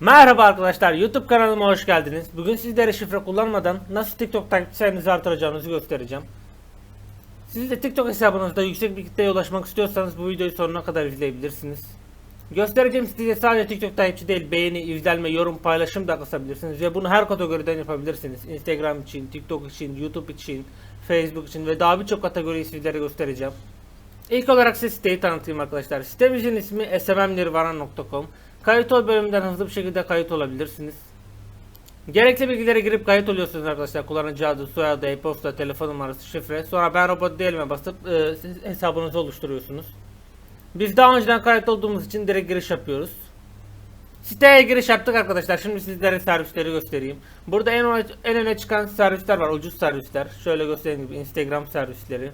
Merhaba arkadaşlar YouTube kanalıma hoş geldiniz. Bugün sizlere şifre kullanmadan nasıl TikTok takipçi sayınızı artıracağınızı göstereceğim. Siz de TikTok hesabınızda yüksek bir kitleye ulaşmak istiyorsanız bu videoyu sonuna kadar izleyebilirsiniz. Göstereceğim size sadece TikTok takipçi değil beğeni, izlenme, yorum, paylaşım da kasabilirsiniz ve bunu her kategoriden yapabilirsiniz. Instagram için, TikTok için, YouTube için, Facebook için ve daha birçok kategoriyi sizlere göstereceğim. İlk olarak size siteyi tanıtayım arkadaşlar. Sitemizin ismi smmnirvana.com. Kayıt ol bölümünden hızlı bir şekilde kayıt olabilirsiniz. Gerekli bilgilere girip kayıt oluyorsunuz arkadaşlar. Kullanıcı adı, soyadı, e-posta, telefon numarası, şifre. Sonra ben robot değilime basıp e, hesabınızı oluşturuyorsunuz. Biz daha önceden kayıt olduğumuz için direkt giriş yapıyoruz. Siteye giriş yaptık arkadaşlar. Şimdi sizlere servisleri göstereyim. Burada en öne, en öne çıkan servisler var. Ucuz servisler. Şöyle göstereyim gibi Instagram servisleri.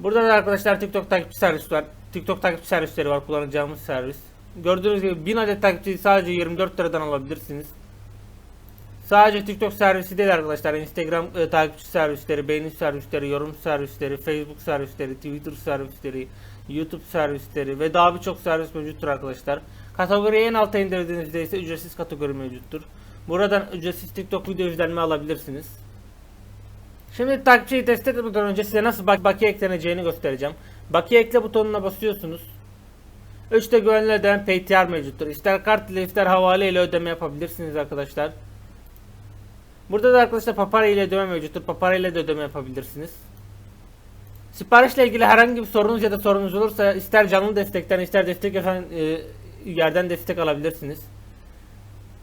Burada da arkadaşlar TikTok takipçi servis var. TikTok takipçi servisleri var kullanacağımız servis. Gördüğünüz gibi 1000 adet takipçiyi sadece 24 liradan alabilirsiniz. Sadece TikTok servisi değil arkadaşlar. Instagram e, takipçi servisleri, beğeni servisleri, yorum servisleri, Facebook servisleri, Twitter servisleri, YouTube servisleri ve daha birçok servis mevcuttur arkadaşlar. Kategoriyi en alta indirdiğinizde ise ücretsiz kategori mevcuttur. Buradan ücretsiz TikTok video izlenme alabilirsiniz. Şimdi takipçiyi test etmeden önce size nasıl bak bakiye ekleneceğini göstereceğim. Bakiye ekle butonuna basıyorsunuz. 3'te güvenli ödeme PTR mevcuttur. İster kart ile ister havale ile ödeme yapabilirsiniz arkadaşlar. Burada da arkadaşlar Papara ile ödeme mevcuttur. Papara ile de ödeme yapabilirsiniz. Siparişle ilgili herhangi bir sorunuz ya da sorunuz olursa ister canlı destekten ister destek yapan e, yerden destek alabilirsiniz.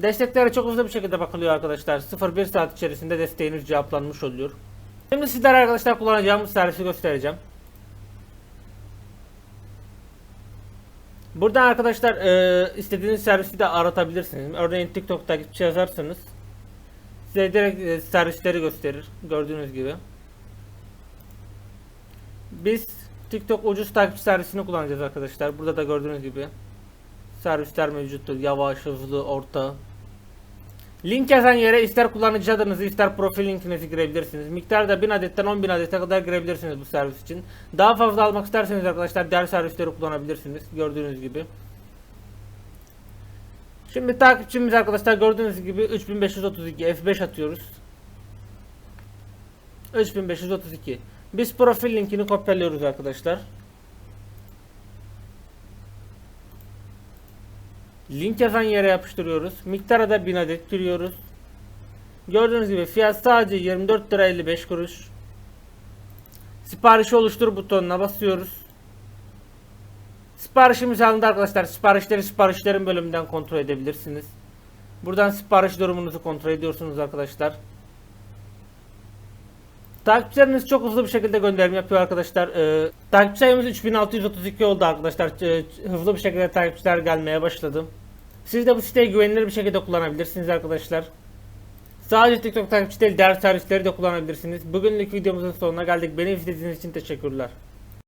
Desteklere çok hızlı bir şekilde bakılıyor arkadaşlar. 0-1 saat içerisinde desteğiniz cevaplanmış oluyor. Şimdi sizlere arkadaşlar kullanacağımız servisi göstereceğim. Buradan arkadaşlar e, istediğiniz servisi de aratabilirsiniz. Örneğin TikTok takipçi yazarsanız size direkt e, servisleri gösterir. Gördüğünüz gibi. Biz TikTok ucuz takipçi servisini kullanacağız arkadaşlar. Burada da gördüğünüz gibi servisler mevcuttur. Yavaş, hızlı, orta. Link yazan yere ister kullanıcı adınızı ister profil linkinizi girebilirsiniz. Miktarı da 1000 adetten 10.000 adete kadar girebilirsiniz bu servis için. Daha fazla almak isterseniz arkadaşlar diğer servisleri kullanabilirsiniz. Gördüğünüz gibi. Şimdi takipçimiz arkadaşlar gördüğünüz gibi 3532 F5 atıyoruz. 3532. Biz profil linkini kopyalıyoruz arkadaşlar. Link yazan yere yapıştırıyoruz. Miktara da 1000 adet giriyoruz. Gördüğünüz gibi fiyat sadece 24 lira 55 kuruş. Siparişi oluştur butonuna basıyoruz. Siparişimiz alındı arkadaşlar. Siparişleri siparişlerin bölümünden kontrol edebilirsiniz. Buradan sipariş durumunuzu kontrol ediyorsunuz arkadaşlar. Takipçileriniz çok hızlı bir şekilde gönderim yapıyor arkadaşlar. Ee, takipçi sayımız 3632 oldu arkadaşlar. Ee, hızlı bir şekilde takipçiler gelmeye başladı. Siz de bu siteyi güvenilir bir şekilde kullanabilirsiniz arkadaşlar. Sadece TikTok takipçi değil diğer servisleri de kullanabilirsiniz. Bugünlük videomuzun sonuna geldik. Beni izlediğiniz için teşekkürler.